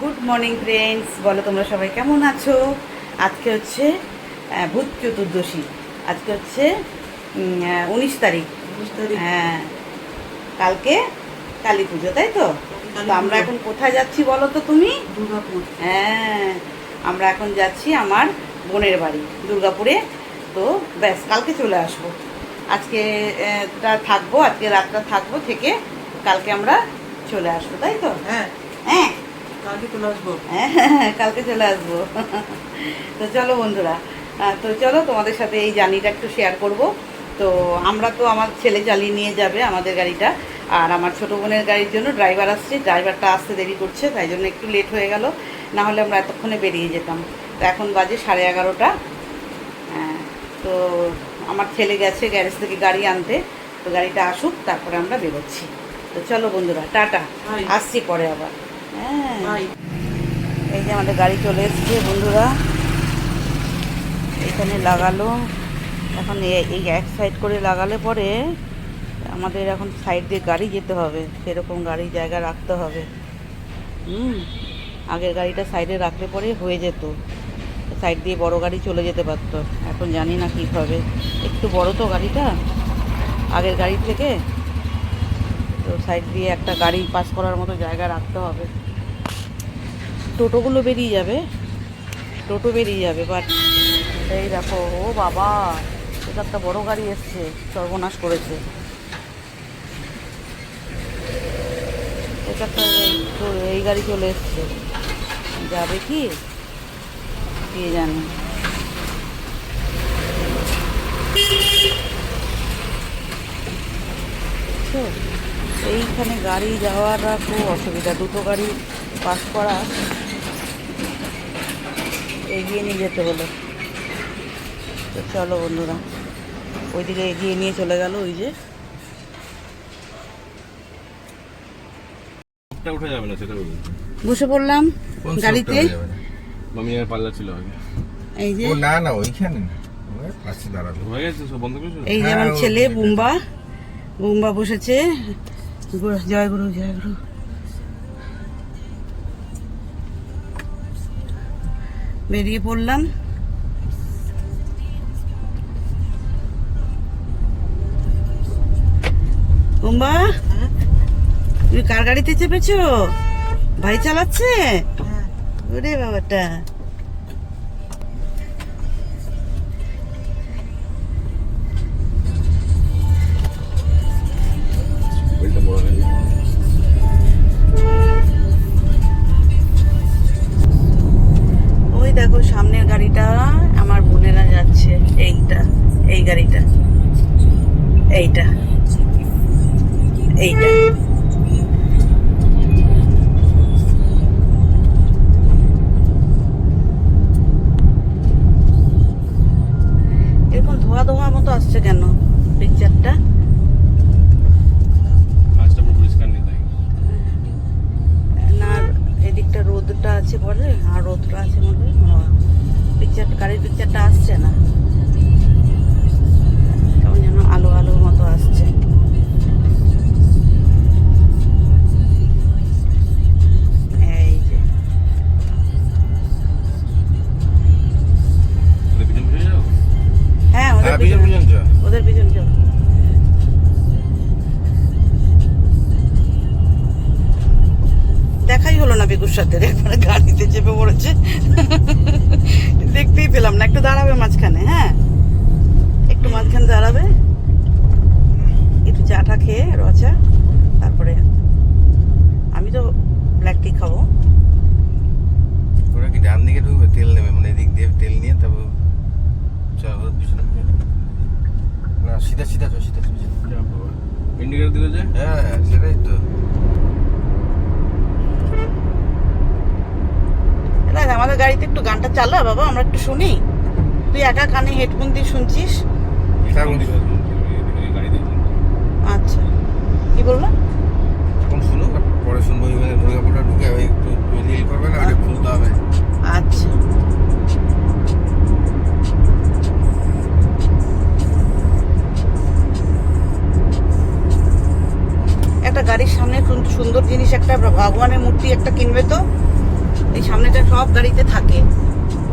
Good morning friends বলো তোমরা সবাই কেমন আছো? আজকে হচ্ছে ভূত চতুর্দশী। আজকে হচ্ছে উনিশ তারিখ। হ্যাঁ কালকে কালী পুজো তাই তো? তো আমরা এখন কোথায় যাচ্ছি বলো তো তুমি? দুর্গাপুর। হ্যাঁ আমরা এখন যাচ্ছি আমার বোনের বাড়ি দুর্গাপুরে। তো ব্যাস কালকে চলে আসব। আজকে থাকব আজকে রাতটা থাকব থেকে কালকে আমরা চলে আসব তাই তো? হ্যাঁ। হ্যাঁ হ্যাঁ কালকে চলে আসব। তো চলো বন্ধুরা তো চলো তোমাদের সাথে এই জার্নিটা একটু শেয়ার করব। তো আমরা তো আমার ছেলে চালিয়ে নিয়ে যাবে আমাদের গাড়িটা আর আমার ছোটো বোনের গাড়ির জন্য ড্রাইভার আসছে। ড্রাইভারটা আসতে দেরি করছে তাই জন্য একটু লেট হয়ে গেল। না হলে আমরা এতক্ষণে বেরিয়ে যেতাম। তো এখন বাজে সাড়ে এগারোটা। হ্যাঁ, তো আমার ছেলে গেছে গ্যারেজ থেকে গাড়ি আনতে। তো গাড়িটা আসুক তারপরে আমরা বেরোচ্ছি। তো চলো বন্ধুরা টাটা. আসছি পরে আবার। হ্যাঁ। এই যে আমাদের গাড়ি চলে এসছে, বন্ধুরা। এখানে লাগালো। এখন এই এক সাইড করে লাগালে পরে আমাদের এখন সাইড দিয়ে গাড়ি যেতে হবে। সেরকম গাড়ি জায়গা রাখতে হবে। হুম, আগের গাড়িটা সাইডে রাখলে পরে হয়ে যেত। সাইড দিয়ে বড় গাড়ি চলে যেতে পারতো। এখন জানি না কী হবে। একটু বড় তো গাড়িটা, আগের গাড়ি থেকে। তো সাইড দিয়ে একটা গাড়ি পাস করার মতো জায়গা রাখতে হবে। টোটোগুলো বেরিয়ে যাবে। টোটো বেরিয়ে যাবে বাট এই দেখো, ও বাবা, এটা একটা বড় গাড়ি এসছে, সর্বনাশ করেছে। এটা একটা এই- গাড়ি চলে এসছে। যাবে কি? কে জানে। এইখানে গাড়ি যাওয়াটা খুব অসুবিধা। দুটো গাড়ি পাস করা এগিয়ে নিয়ে যেতে হলো। তো চলো বন্ধুরা ওইদিকে এগিয়ে নিয়ে চলে গেল ওই যে। উঠে যাবে না সেটা বসে পড়লাম গাড়িতে। মামি আর পাল্লা ছিল আগে। এই যে। না না ওইখানে না। পাশে দাঁড়াল। হয়ে গেছে সব বন্ধ করেছ? এই যে আমার হ্যাঁ, ছেলে বুম্বা। বুম্বা বসেছে। জয় গুরু জয় গুরু। বেরিয়ে পড়লাম। বুম্বা তুমি কার গাড়িতে চেপেছো? ভাই চালাচ্ছে? ওরে বাবাটা। ওদের হ্যাঁ পিছন ওদের পিছন চল দেখাই হলো না বেগুর সাথে একবারে গাড়িতে চেপে পড়েছে। দেখতেই পেলাম না একটু দাঁড়াবে মাঝখানে হ্যাঁ? একটু মাঝখানে দাঁড়াবে। একটু চাটা খেয়ে রচা তারপরে আমি তো ব্ল্যাক টি খাব। ওরা কি ডান দিকে ঢুকবে? তেল নেবে মানে এদিক দিয়ে তেল নিয়ে তারপর চ পিছনে। না সিধা সিধা চ সিধা চ সিধা। ইন্ডিকেটর দিলে যে? হ্যাঁ সেটাই তো। এবার আমাদের গাড়িতে একটু গানটা চালা বাবা আমরা একটু শুনি। তুই একা কানে হেডফোন দিয়ে শুনছিস? আচ্ছা। কি বলল? এখন শুনুক পরে শুনব দুর্গাপুরটা ঢুকে একটু রিল করবে না খুলতে হবে। আচ্ছা। একটা গাড়ির সামনে সুন- সুন্দর জিনিস একটা ভগবানের মূর্তি একটা কিনবে তো? এই সামনেটা সব গাড়িতে থাকে।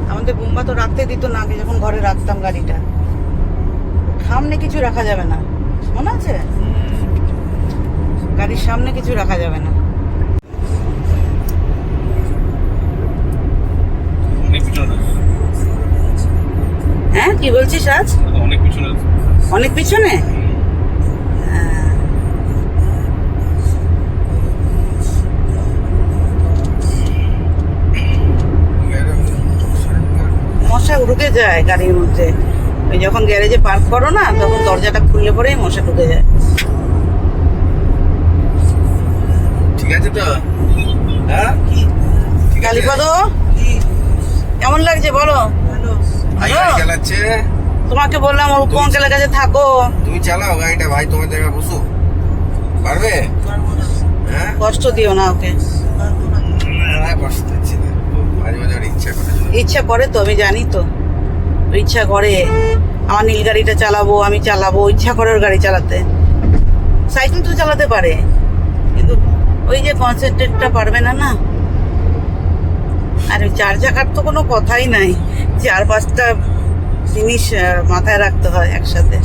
আমাদের বোম্বা তো রাখতে দিত না আগে যখন ঘরে রাখতাম গাড়িটা। সামনে কিছু রাখা যাবে না। মনে আছে? গাড়ির সামনে কিছু রাখা যাবে না। হ্যাঁ কি বলছিস আজ? অনেক পিছনে অনেক পিছনে? মশা ঢুকে যায় গাড়ির মধ্যে। ওই যখন গ্যারেজে পার্ক করো না তখন দরজাটা খুললে পরেই মশা ঢুকে যায়। ঠিক আছে তো? হ্যাঁ? ঠিক কালীপদ কেমন লাগছে বলো? চালাচ্ছে? তোমাকে বললাম অঙ্কেলের কাছে থাকো। তুমি চালাও গাড়িটা ভাই তোমার জায়গায় বসো। পারবে? হ্যাঁ? কষ্ট দিও না ওকে। কষ্ট না ইচ্ছা করে তো, আমি জানি তো। ইচ্ছা করে, আমার নীল গাড়িটা চালাবো, আমি চালাবো, ইচ্ছা করে ওর গাড়ি চালাতে। সাইকেল তো চালাতে পারে, কিন্তু ওই যে কনসেন্ট্রেটটা পারবে না না। আর চার চাকার তো কোনো কথাই নাই। চার পাঁচটা জিনিস মাথায় রাখতে হয় একসাথে।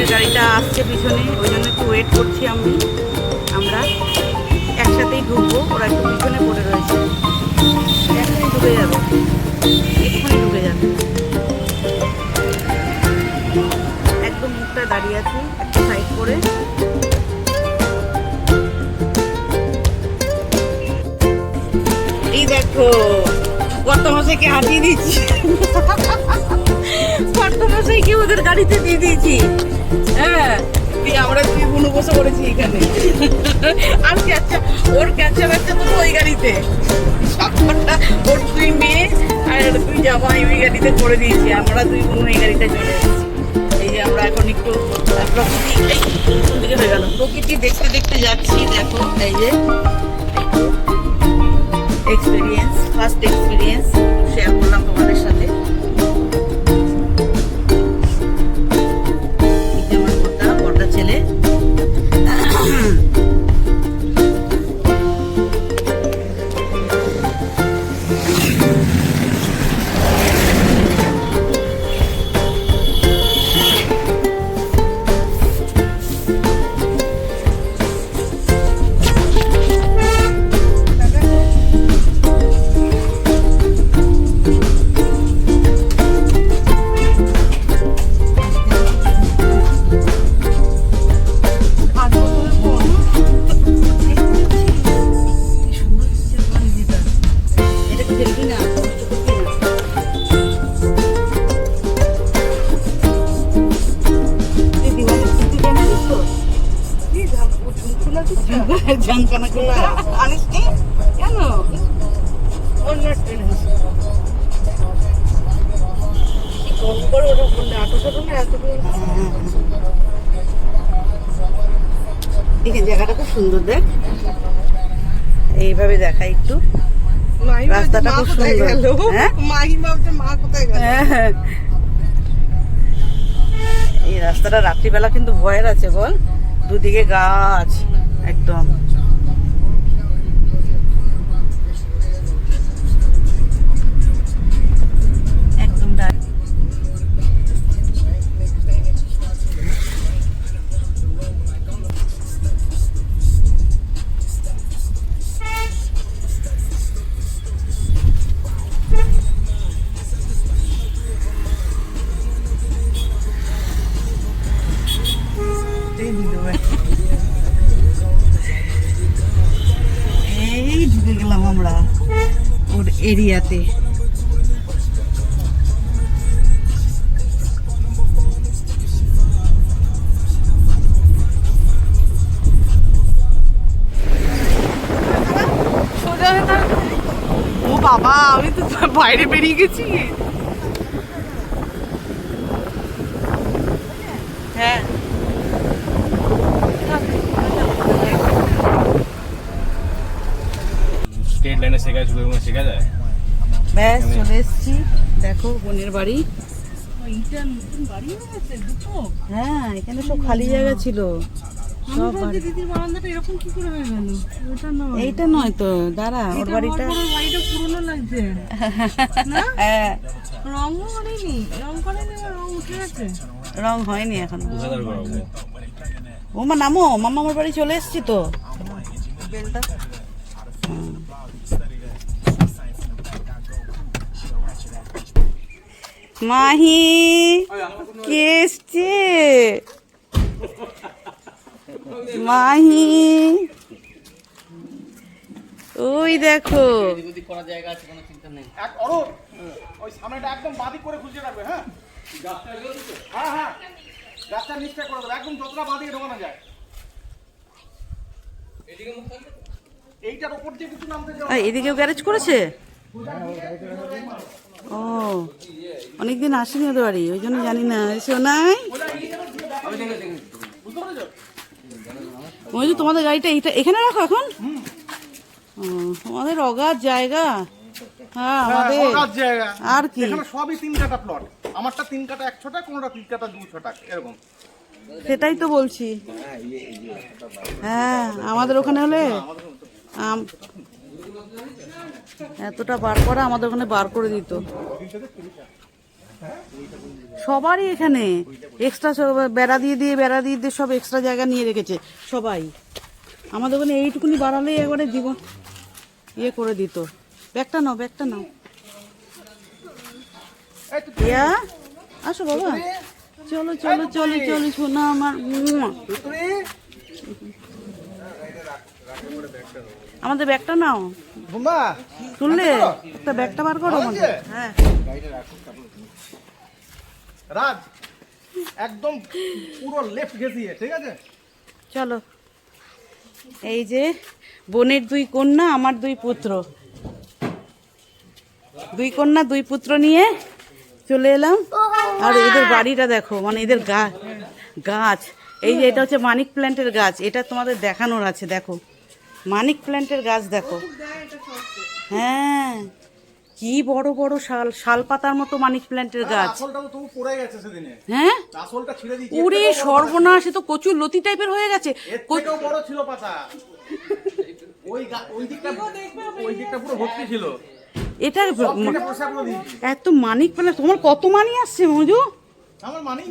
বোনের গাড়িটা আসছে পিছনে, ওই জন্য একটু ওয়েট করছি আমি। আমরা একসাথেই ঢুকবো, ওরা একটু পিছনে পড়ে রয়েছে। এখনই ঢুকে যাবে। এক্ষুনি ঢুকে যাবে। একদম মুখটা দাঁড়িয়ে আছি, একটা সাইড করে। এই দেখো কত মশাইকে হাঁটিয়ে দিচ্ছি কত মশাইকে ওদের গাড়িতে দিয়ে দিয়েছি? হ্যাঁ আমরা দুই বোনু বসে এখানে। আর ওর ওই গাড়িতে। ওর ওই গাড়িতে করে দিয়েছি। আমরা গাড়িতে এই যে আমরা এখন একটু দেখতে দেখতে যাচ্ছি। দেখো, এই যে এক্সপিরিয়েন্স ফার্স্ট এক্সপিরিয়েন্স শেয়ার করলাম তোমাদের সাথে দেখে জায়গাটা খুব সুন্দর দেখ। এইভাবে দেখা একটু। রাস্তাটা খুব সুন্দর। হ্যাঁ। এই রাস্তাটা রাত্রিবেলা কিন্তু ভয়ের আছে বল। দুদিকে গাছ একদম। এরিয়াতে। ও বাবা, আমি তো বাইরে বেরিয়ে গেছি। হ্যাঁ। স্টেট লাইনে শেখা শুরু শেখা যায়? ব্যাস চলে এসেছি। দেখো বোনের বাড়ি। হ্যাঁ এখানে সব খালি জায়গা ছিল। সব দিদির বারান্দাটা এরকম কি করে হয়ে গেল? ওটা নয়। এইটা নয় তো দাঁড়া ওর বাড়িটা বাড়িটা পুরনো লাগছে। হ্যাঁ। করেনি রং করেনি রং উঠে গেছে? রং হয়নি এখনও। ও মা নামো মামা আমার বাড়ি চলে এসেছি তো। বেলটা মাহি কে এসছে মাহি। ওই দেখো। এদিকেও গ্যারেজ করেছে? ও অনেকদিন আসেনি ওদের বাড়ি ওই জন্য জানি না। শোনাই ওই যে তোমাদের গাড়িটা এইটা এখানে রাখো এখন? তোমাদের অগাধ জায়গা। হ্যাঁ আমাদের। জায়গা। আর কি? এখানে সবই তিন কাটা প্লট আমারটা তিন কাটা এক ছটা কোনোটা তিন কাটা দু ছটা এরকম। সেটাই তো বলছি। হ্যাঁ আমাদের ওখানে হলে এতটা বার করা আমাদের ওখানে বার করে দিত। সবারই এখানে এক্সট্রা বেড়া দিয়ে দিয়ে, বেড়া দিয়ে দিয়ে সব এক্সট্রা জায়গা নিয়ে রেখেছে, সবাই। আমাদের ওখানে এইটুকুনি বাড়ালেই একবারে জীবন ইয়ে করে দিত। ব্যাগটা নাও ব্যাগটা নাও। ইয়া, আসো বাবা। চলো চলো চলো চলো শোনা আমার আমাদের ব্যাগটা নাও। ঘুমা শুনলে একটা ব্যাগটা বার করো আমাদের? হ্যাঁ। রাজ একদম পুরো লেফট ঘেঁষিয়ে ঠিক আছে? চলো। এই যে বোনের দুই কন্যা আমার দুই পুত্র। দুই কন্যা দুই পুত্র নিয়ে চলে এলাম। আর এদের বাড়িটা দেখো মানে এদের গা- গাছ। এই যে এটা হচ্ছে মানিক প্ল্যান্টের গাছ। এটা তোমাদের দেখানোর আছে দেখো। মানিক প্ল্যান্টের গাছ দেখো। হ্যাঁ কি বড় বড় শাল শাল পাতার মতো মানিক প্ল্যান্টের গাছ। আসলটাও তবু পড়ে গেছে সেদিনে। হ্যাঁ? ছিঁড়ে সর্বনাশ তো কচুর লতি টাইপের হয়ে গেছে। এর কচ- থেকেও বড় ছিল পাতা। ওই ওই দিকটা ওই দিকটা পুরো ভর্তি ছিল। এটা এত মানিক প্ল্যান্ট তোমার কত মানি আসছে মজু মানে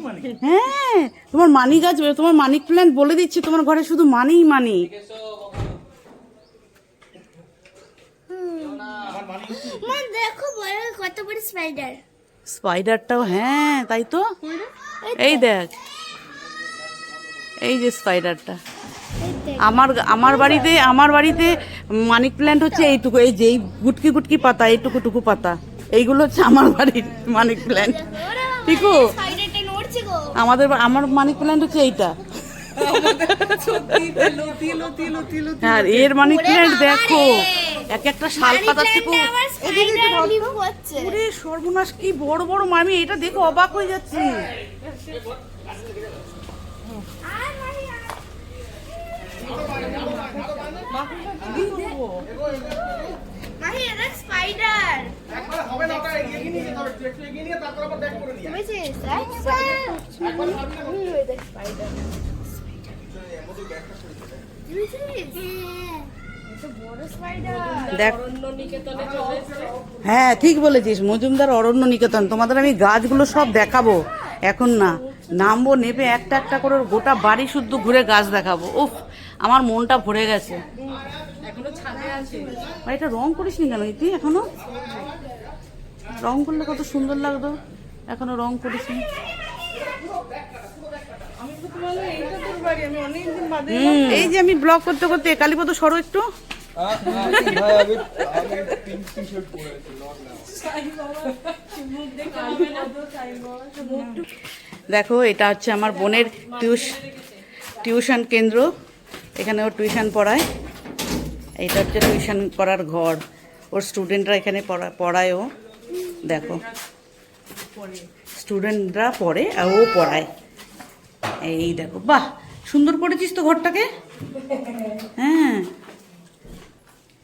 হ্যাঁ তোমার মানি গাছ তোমার মানিক প্ল্যান্ট বলে দিচ্ছি তোমার ঘরে শুধু মানিই মানি মা দেখো বড় কত বড় স্পাইডার স্পাইডারটাও হ্যাঁ তাই তো? এই দেখ। এই যে স্পাইডারটা আমার আমার বাড়িতে আমার বাড়িতে মানিক প্ল্যান্ট হচ্ছে এইটুকু এই যে এই গুটকি গুটকি পাতা এইটুকু টুকু পাতা। এইগুলো হচ্ছে আমার বাড়ির মানিক প্ল্যান্ট গো। আমাদের আমার মানিক প্ল্যান্ট হচ্ছে এইটা। আর এর মানিক প্ল্যান্ট দেখো। এক একটা শাল পাতার থেকে আবার স্পাইডার লিভ হচ্ছে। ওরে সর্বনাশ কি বড় বড় মামি এটা দেখে অবাক হয়ে যাচ্ছি। আর মাহি এটা স্পাইডার দেখ হ্যাঁ ঠিক বলেছিস। মজুমদার অরণ্য নিকেতন তোমাদের আমি গাছগুলো সব দেখাবো। এখন না, নামবো, নেবে একটা একটা করে গোটা বাড়ি শুদ্ধ ঘুরে গাছ দেখাবো। উফ, আমার মনটা ভরে গেছে। এটা রং করিস নি কেন? তুই এখনও? রং করলে কত সুন্দর লাগতো। এখনও রং করিস নি। এই যে আমি ব্লগ করতে করতে কালীপদ সরো একটু। দেখে, এটা হচ্ছে আমার বোনের টিউশ, টিউশন কেন্দ্র। এখানে ও টিউশন পড়ায়। এটা হচ্ছে টিউশন করার ঘর। ওর স্টুডেন্টরা এখানে পড়া, পড়ায় ও। দেখো। স্টুডেন্টরা পড়ে আর ও পড়ায়। এই দেখো বাহ সুন্দর করেছিস তো ঘরটাকে? হ্যাঁ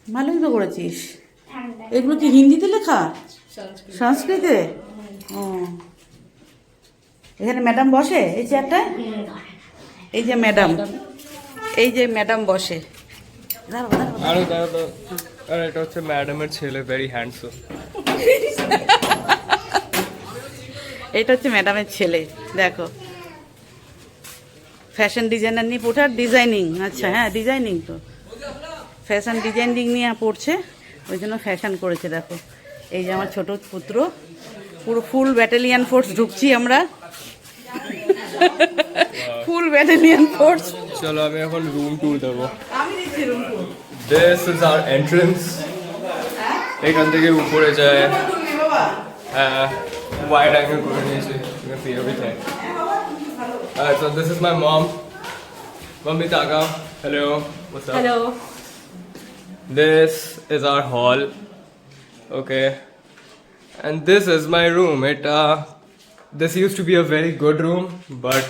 ভালোই তো করেছিস। এগুলো কি হিন্দিতে লেখা? সংস্কৃতে। ও। এখানে ম্যাডাম বসে? এই চেয়ারটায়? এই যে ম্যাডাম এই যে ম্যাডাম বসে। আরে দাঁড়া এটা হচ্ছে ম্যাডামের ছেলে ভেরি হ্যান্ডসম এটা হচ্ছে ম্যাডামের ছেলে দেখো। ফ্যাশন ডিজাইনার নিয়ে পড়ছে আর ডিজাইনিং আচ্ছা হ্যাঁ ডিজাইনিং তো। ফ্যাশন ডিজাইনিং নিয়ে পড়ছে ওই জন্য ফ্যাশন করেছে দেখো। এই যে আমার ছোট পুত্র পুরো ফুল ব্যাটালিয়ান ফোর্স ঢুকছি আমরা। ফুল ব্যাটালিয়ান ফোর্স চলো আমি এখন রুম ট্যুর দেবো। আমি দিচ্ছি room this is our entrance এখান থেকে উপরে যায়। বাবা। ওয়াইড অ্যাঙ্গেল করে নিয়েছি। everything. Alright, so this is my mom. Mummy Taka. Hello. What's up? Hello This is our hall. Okay. And this is my room. It uh this used to be a very good room, but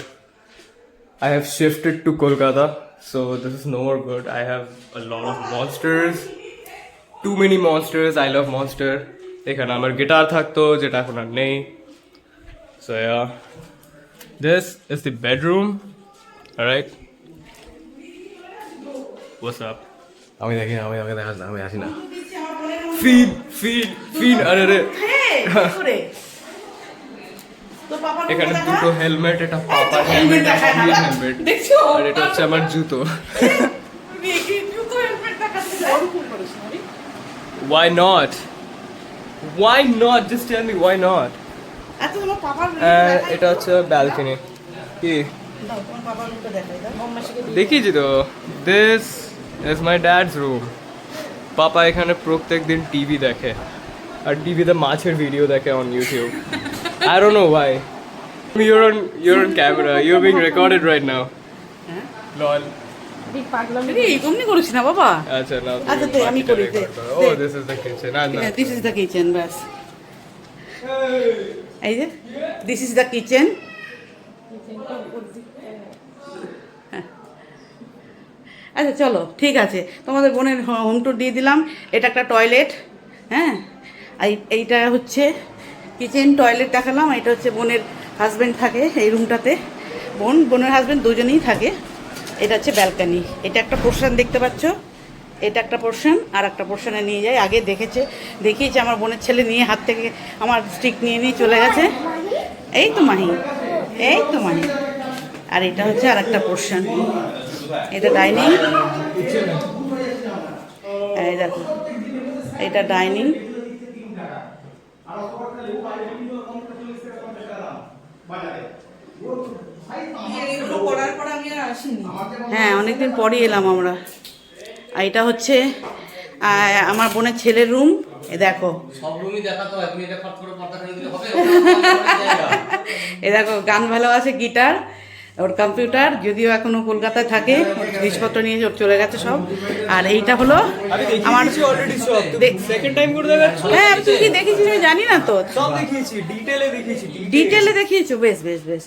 I have shifted to Kolkata, so this is no more good. I have a lot of monsters. Too many monsters. I love monster. এখানে আমার guitar থাকতো যেটা এখন আর নেই So yeah. This is the bedroom. Alright. What's up? আমি দেখি না আমি আমাকে দেখাস না আমি আসি না ফিড ফিড ফিড আরে রে তো পাপা এখানে দুটো হেলমেট এটা পাপার হেলমেট আমি হেলমেট দেখছ আর এটা হচ্ছে আমার জুতো why not? Why not? Just tell me why not আচ্ছা তোমার পাপার আর এটা হচ্ছে ব্যালকনি কি? দেখিয়েছি তো। This is my dad's room papa এখানে প্রত্যেক দিন টিভি দেখে। আর টিভিতে মাছের ভিডিও দেখে on YouTube I don't know why you're on you're on camera you being recorded right now lol করিস। না বাবা। আচ্ছা আচ্ছা, আমি করি, ও দে। This is the kitchen this is the kitchen ব্যাস। এই যে দিস ইজ দ্য কিচেন আচ্ছা চলো, ঠিক আছে। তোমাদের বোনের হোম টুর দিয়ে দিলাম। এটা একটা টয়লেট হ্যাঁ? এই এইটা হচ্ছে কিচেন টয়লেট দেখালাম। এটা হচ্ছে বোনের হাজব্যান্ড থাকে এই রুমটাতে বোন বোনের হাজব্যান্ড দুজনেই থাকে। এটা হচ্ছে ব্যালকানি এটা একটা পোর্শন দেখতে পাচ্ছ। এটা একটা পোর্শন আর একটা পোর্শনে নিয়ে যাই। আগে দেখেছে দেখিয়েছে আমার বোনের ছেলে নিয়ে হাত থেকে আমার স্টিক নিয়ে নিয়ে চলে গেছে। এই তো মাহি এই তো মাহি। আর এটা হচ্ছে আর একটা পোর্শন এটা ডাইনিং এই দেখো এটা ডাইনিং হ্যাঁ অনেকদিন পরই এলাম আমরা। আর এটা হচ্ছে আমার বোনের ছেলের রুম এ দেখো। এ দেখো গান ভালো আছে গিটার ওর কম্পিউটার যদিও এখনও কলকাতায় থাকে জিনিসপত্র নিয়ে ওর চলে গেছে সব। আর এইটা হলো আমার অলরেডি সব। দে- সেকেন্ড টাইম করে দেখাচ্ছ? হ্যাঁ তুই কি দেখেছিস আমি জানি না তো। ডিটেলে দেখিয়েছি বেশ বেশ বেশ।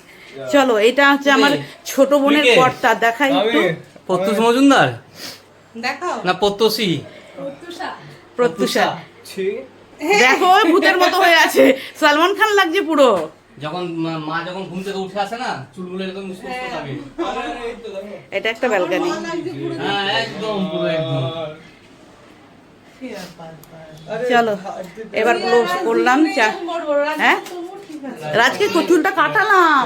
চলো এটা হচ্ছে আমার ছোট বোনের? কর্তা দেখাই একটু। প্রত্যুষ মজুমদার? দেখাও। না প্রত্যুষা। ছি। দেখো ভূতের মতো হয়ে আছে। সালমান খান লাগছে পুরো। যখন মা- যখন ঘুম থেকে উঠে আসে না চুলগুলো এরকম স্পষ্ট থাকে। এটা একটা ব্যালকানি। হ্যাঁ একদম পুরো একদম। চলো এবার ক্লোজ করলাম চা হ্যাঁ? রাজকে চুলটা কাটালাম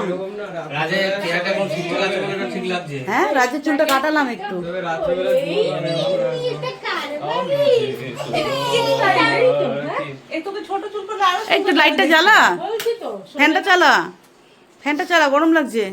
হ্যাঁ রাজের চুলটা কাটালাম একটু তবে রাত্রেবেলা এটা কার এই তোকে ছোট চুল করলে আরও এই তো লাইটটা জ্বালা ফ্যানটা চালা ফ্যানটা চালা গরম লাগছে